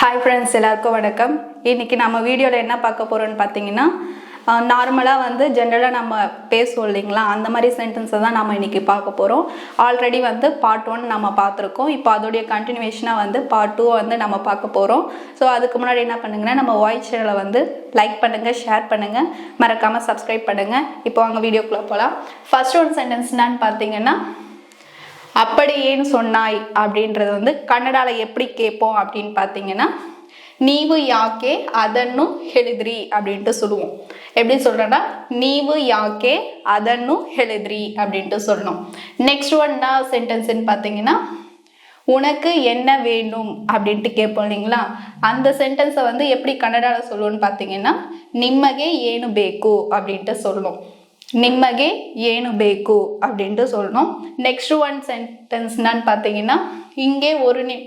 Hi friends எல்லாருக்கும் வணக்கம். இன்றைக்கி நம்ம வீடியோவில் என்ன பார்க்க போகிறோம்னு பார்த்தீங்கன்னா நார்மலாக வந்து ஜென்ரலாக நம்ம பேசுவோம் இல்லைங்களா? அந்த மாதிரி சென்டென்ஸை தான் நம்ம இன்றைக்கி பார்க்க போகிறோம் ஆல்ரெடி வந்து பார்ட் ஒன் நம்ம பார்த்துருக்கோம். இப்போ அதோடைய கண்டினியூவேஷனாக வந்து பார்ட் டூ வந்து நம்ம பார்க்க போகிறோம் ஸோ அதுக்கு முன்னாடி என்ன பண்ணுங்கன்னா நம்ம வாய்ஸ் சேனலை வந்து லைக் பண்ணுங்கள் ஷேர் பண்ணுங்கள் மறக்காமல் சப்ஸ்கிரைப் பண்ணுங்கள் இப்போ அவங்க வீடியோக்குள்ளே போகலாம் ஃபர்ஸ்ட் ஒன் சென்டென்ஸ் என்னன்னு பார்த்தீங்கன்னா அப்படி ஏன் சொன்னாய் அப்படின்றது வந்து கன்னடால எப்படி கேட்போம் அப்படின்னு பார்த்தீங்கன்னா நீவு யாக்கே அதன்னு ஹெழுதிரி அப்படின்ட்டு சொல்லுவோம். எப்படி சொல்றேன்னா நீவு யாக்கே அதன்னு ஹெழுதிரி அப்படின்ட்டு சொல்லணும். நெக்ஸ்ட் ஒன்னா சென்டென்ஸ்ன்னு பார்த்தீங்கன்னா உனக்கு என்ன வேணும் அப்படின்ட்டு கேட்போம் இல்லைங்களா? அந்த சென்டென்ஸை வந்து எப்படி கன்னடாவில் சொல்லுவோன்னு பார்த்தீங்கன்னா நிம்மகே ஏனு பேக்கு அப்படின்ட்டு சொல்லணும் ನಿಮಗೆ ಏನು ಬೇಕು அப்படின்ட்டு சொல்லணும் நெக்ஸ்ட் ஒன் சென்டென்ஸ் என்னன்னு பார்த்தீங்கன்னா இங்கே ஒரு நி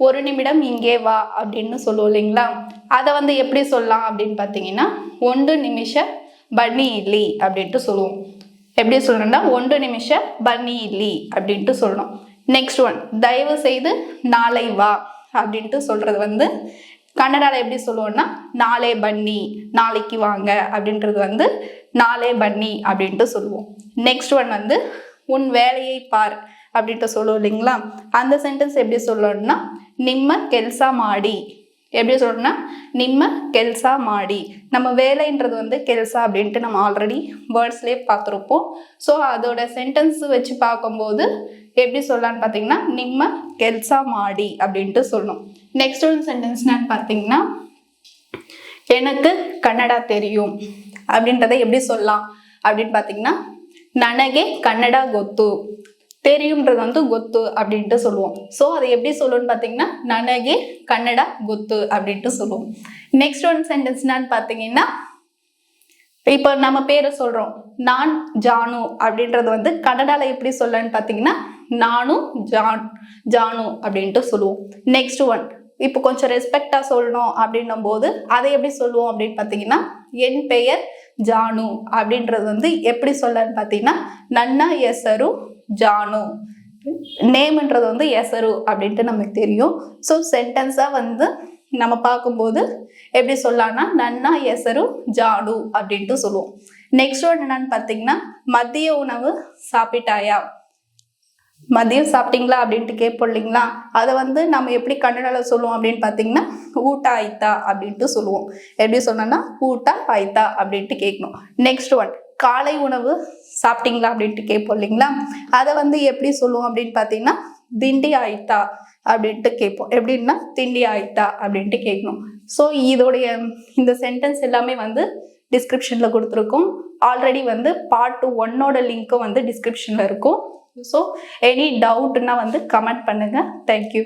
ஒரு நிமிடம் இங்கே வா அப்படின்னு சொல்லுவோம் இல்லைங்களா அதை வந்து எப்படி சொல்லலாம் அப்படின்னு பார்த்தீங்கன்னா ஒன்று நிமிஷ பன்னி இல்லி அப்படின்ட்டு சொல்லுவோம் எப்படி சொல்லணும்னா ஒன்று நிமிஷ பன்னி இல்லி அப்படின்ட்டு சொல்லணும் நெக்ஸ்ட் ஒன் தயவு செய்து நாளை வா அப்படின்ட்டு சொல்றது வந்து கன்னடால எப்படி சொல்லுவோம்னா நாளே பன்னி நாளைக்கு வாங்க அப்படின்றது வந்து நாளே பண்ணி அப்படின்ட்டு சொல்லுவோம். நெக்ஸ்ட் ஒன் வந்து உன் வேலையை பார் அப்படின்ட்டு சொல்லுவோம் இல்லைங்களா? அந்த சென்டென்ஸ் எப்படி சொல்லணும்னா நிம்ம கெல்சா மாடி எப்படி சொல்லணும்னா நிம்ம கெல்சா மாடி நம்ம வேலைன்றது வந்து கெல்சா அப்படின்ட்டு நம்ம ஆல்ரெடி வேர்ட்ஸ்லேயே பார்த்துருப்போம் ஸோ அதோட சென்டென்ஸ் வச்சு பார்க்கும்போது எப்படி சொல்லலாம்னு பார்த்தீங்கன்னா நிம்ம கெல்சா மாடி அப்படின்ட்டு சொல்லணும் நெக்ஸ்ட் ஒன் சென்டென்ஸ் என்னன்னு பார்த்தீங்கன்னா எனக்கு கன்னடா தெரியும் அப்படின்றத எப்படி சொல்லலாம் அப்படின்னு பார்த்தீங்கன்னா ನನಗೆ கன்னடா கொத்து தெரியுன்றது வந்து கொத்து அப்படின்ட்டு சொல்லுவோம். ஸோ அதை எப்படி சொல்லுவோம்னு பார்த்தீங்கன்னா நனகே கன்னடா கொத்து அப்படின்ட்டு சொல்லுவோம். நெக்ஸ்ட் ஒன் சென்டென்ஸ்னான்னு பார்த்தீங்கன்னா இப்போ நம்ம பேரை சொல்கிறோம் நான் ஜானு அப்படின்றது வந்து கன்னடாவில் எப்படி சொல்லன்னு பார்த்தீங்கன்னா நானும் ஜான் ஜானு அப்படின்ட்டு சொல்லுவோம். நெக்ஸ்ட் ஒன் இப்போ கொஞ்சம் ரெஸ்பெக்டாக சொல்லணும் அப்படின்னும் போது அதை எப்படி சொல்லுவோம் அப்படின்னு பார்த்தீங்கன்னா என் பெயர் ஜானு அப்படின்றது வந்து எப்படி சொல்லன்னு பார்த்தீங்கன்னா நன்னா எசரு ஜானு. நேம்ன்றது வந்து எசரு அப்படின்ட்டு நமக்கு தெரியும். ஸோ சென்டென்ஸாக வந்து நம்ம பார்க்கும்போது எப்படி சொல்லலாம்னா நன்னா எசரு ஜானு அப்படின்ட்டு சொல்லுவோம். நெக்ஸ்ட் ஒன்று என்னன்னு பார்த்தீங்கன்னா மதிய உணவு சாப்பிட்டாயா? மதியம் சாப்பிட்டீங்களா அப்படின்ட்டு கேட்போம் இல்லைங்களா? அதை வந்து நம்ம எப்படி கன்னடாவில் சொல்லுவோம் அப்படின்னு பார்த்தீங்கன்னா ஊட்டா ஆயித்தா அப்படின்ட்டு சொல்லுவோம். எப்படி சொன்னோன்னா ஊட்டா ஐத்தா அப்படின்ட்டு கேட்கணும். நெக்ஸ்ட் ஒன் காலை உணவு சாப்பிட்டீங்களா அப்படின்ட்டு கேட்போம் இல்லைங்களா? அதை வந்து எப்படி சொல்லுவோம் அப்படின்னு பார்த்தீங்கன்னா திண்டி ஆயித்தா அப்படின்ட்டு கேட்போம். எப்படின்னா திண்டி ஆயித்தா அப்படின்ட்டு கேட்கணும். ஸோ இதோடைய இந்த சென்டென்ஸ் எல்லாமே வந்து டிஸ்கிரிப்ஷனில் கொடுத்துருக்கோம். ஆல்ரெடி வந்து பார்ட் ஒன்னோட லிங்க்கும் வந்து டிஸ்கிரிப்ஷனில் இருக்கும். ஸோ எனி டவுட்னா வந்து கமெண்ட் பண்ணுங்கள் தேங்க்யூ